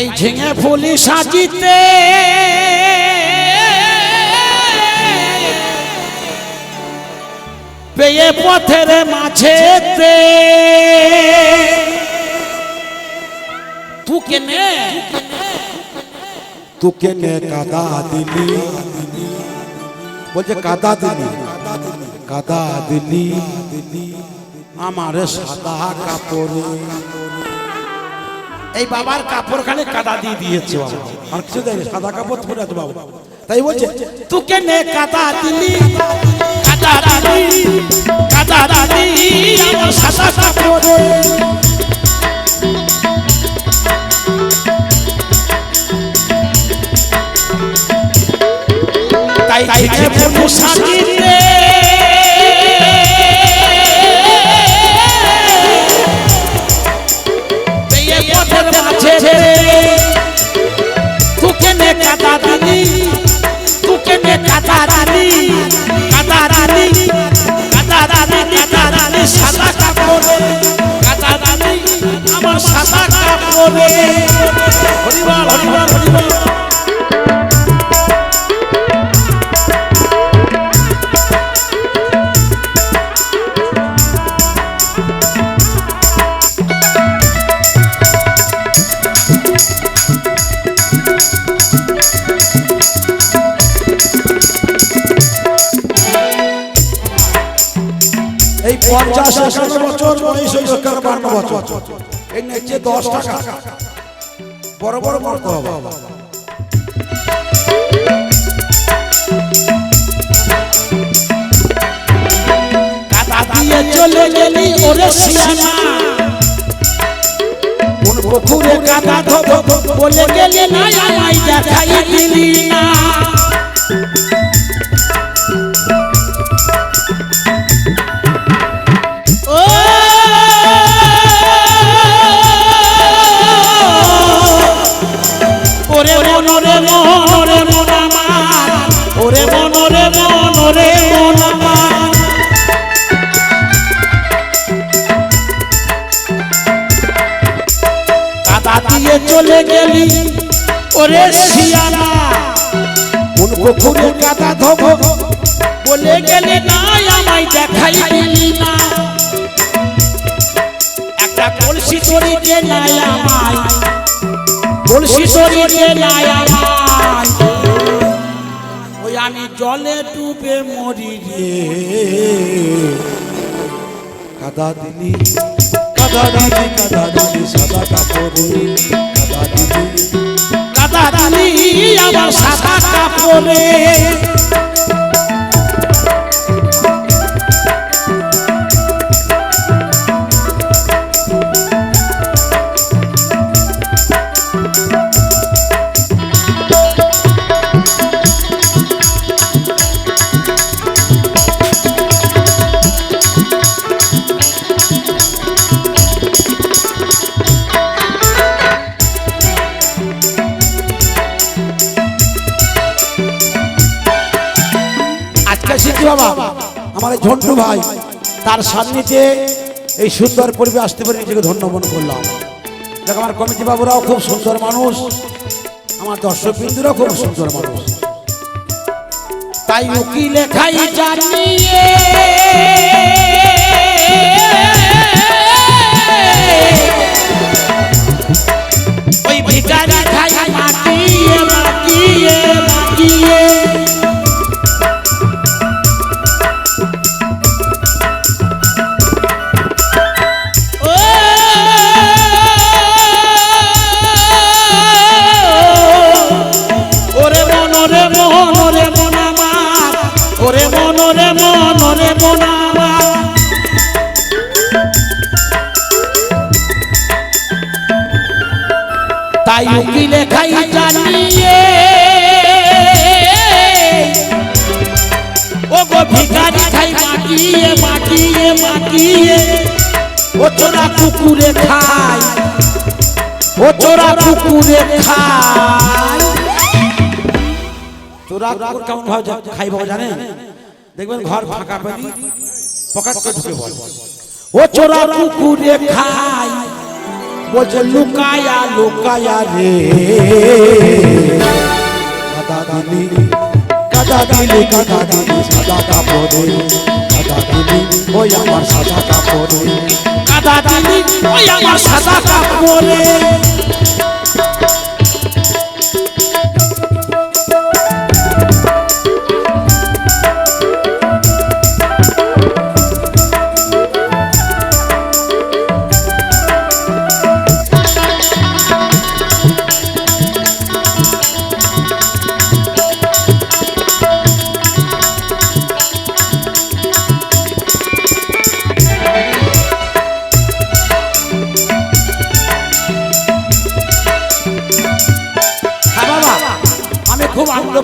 তাই ঝিঙে ফুলি সাজিতে। পেয়ে পথের মাঝেতে। তুকে নে, তোকে নে কাদা দিলি। বলছে, কাদা দিলি কাদা দিলি। আমার সাদা কাপড় এই বাবার কাপড় খানে কাদা দিয়ে দিয়েছে বাবা। আর কিছু দেয় সাদা কাপড় পরে আছে বাবা। তাই বলছে, তুকে নে কাদা দিলি কাদা দিলি কাদা দিলি, আমার সাদা কাপড়। তাই থেকে ফুল সাজিতে মাঝে তুকে নে কাদা দিলি তুকে নে কাদা দিলি কাদা দিলি কাদা দিলি কাদা দিলি সাদা কাপড় কাদা দিলি আমার সাদা কাপড়ে হরিবার হরিবল। পঞ্চাশ একান্ন বছর হয়ে একান্ন বছর। এই নেচে দশ টাকা। বড় বড় করতে হবে। কাদা দিয়ে চলে গেলি ওরে সিয়ানা কোন পুকুরে কাদা ধোবো বলে গেলি না আমায় দেখাই দিলি না। চলে গেলি ওরে শিয়ানা কোন পুকুরে কাদা ধোবো। বলে গেলে না আমায় দেখাই দিলি না। একটা কলসি তরিতে নাই আমায়। কলসি তরিতে নাই আমায়। ওই আমি জলে ডুবে মরি রে। কাদা দিলি। কাদা দিলি কাদা দিলি সাদা কাপড় কাদা দিলি কাদা দিলি আমার সাদা কাপড়ে বাবা? আমার এই ঝন্টু ভাই, তার সান্নিধ্যে এই সুন্দর পরিবেশ আসতে পেরে নিজেকে ধন্য মনে করলাম। দেখ আমার কমিটি বাবুরাও খুব সুন্দর মানুষ, আমার দর্শক বিন্দুরাও খুব সুন্দর মানুষ। তাই উকিল খাই জানিয়ে ওই ভিখারি খাই ওরে মনরে মনরে মন আমার ওরে মনরে মনরে মন আমার তাই উকিলে খাই জানিয়ে ও গো ভিখারি খাই মাটিয়ে মাটিয়ে মাটিয়ে ও তোরা কুকুরে খাই ও তোরা কুকুরে খাই খাই বাবা জানেন? দেখবেন ঘর ফাঁকা পেলি পকেট ঢুকে পড়ে। ও চোরা কুকুরে খাই, বলছে, লুকায়া লুকায়া রে। কাদা দিলি কাদা দিলি কাদা দিলি, সাদা কাপড়ে। কাদা দিলি, ওই আমার সাদা কাপড়ে। কাদা দিলি, ওই আমার সাদা কাপড়ে।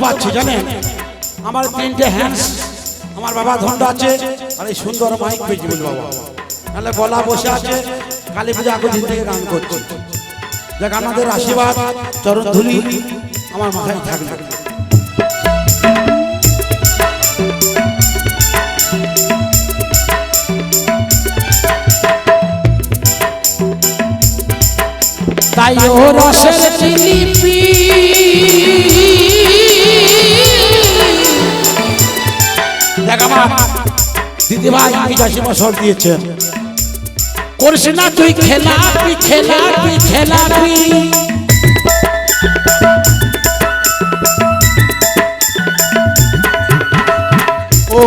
পাচ্ছি, জানেন? আমার তিনটে হ্যান্ডস আমার বাবা ধন্ড আছে, আর এই সুন্দর মাইক পেয়েছি বল বাবা। নাহলে গলা বসে আছে, কালী পূজা আগের দিন থেকে গান করছে। দেখ আমাদের আশীর্বাদ, চরণ ধুলি আমার মাথায় থাকবে। তাই ও রসের জিলিপি আমার দিদি ভাই পিতাশি বছর দিয়েছেন। করিস না তুই খেলাপি খেলাপি খেলাপি ও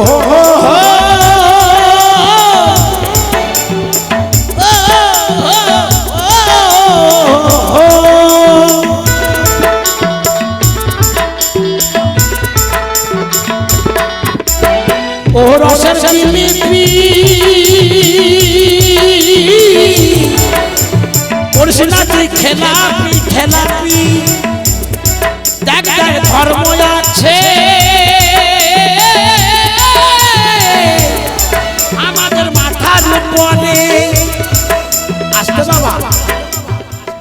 না তুই খেলাপি খেলাপি দেখ দেখ, ধর্ম আছে। আমাদের মাথার উপরে। আসতে বাবা।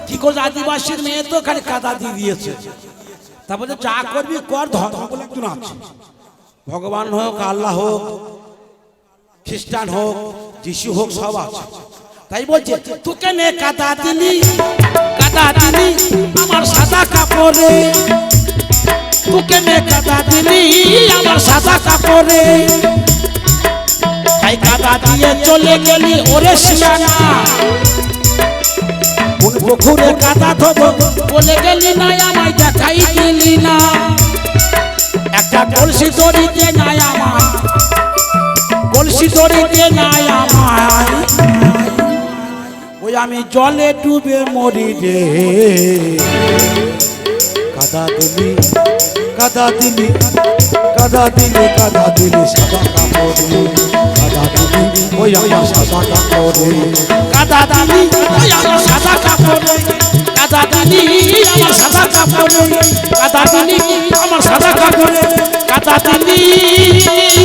কি করছে আদিবাসীর মেয়ে তো খালি কাদা দিয়ে দিয়েছে। তারপরে যা করবি কর, ধর্ম বলে একজন আছে। ভগবান হোক, আল্লাহ হোক, খ্রিস্টান হোক, যিশু হোক, সব আছে। তাই বলছে, তোকে নে কাদা দিলি কাদা দিলি আমার সাদা কাপড়ে। তোকে নে কাদা দিলি আমার সাদা কাপড়ে। তাই কাদা দিয়ে চলে গেলি ওরে শিয়ানা। কোন পুকুরে কাদা ধোবো বলে গেলি না, আমায় দেখাই দিলি না। একটা কলসি দড়িতে নাই আমার কলসি দড়িতে নাই আমায়। আমি জলে ডুবে মরি রে। কাদা দিলি কাদা দিলি কাদা দিলি কাদা দিলি, সাদা কাপড়ে কাদা দিলি, ওই আমার সাদা কাপড়ে কাদা দিলি, ওই আমার সাদা কাপড়ে কাদা দিলি আমার সাদা কাপড়ে কাদা দিলি আমার সাদা কাপড়ে কাদা দিলি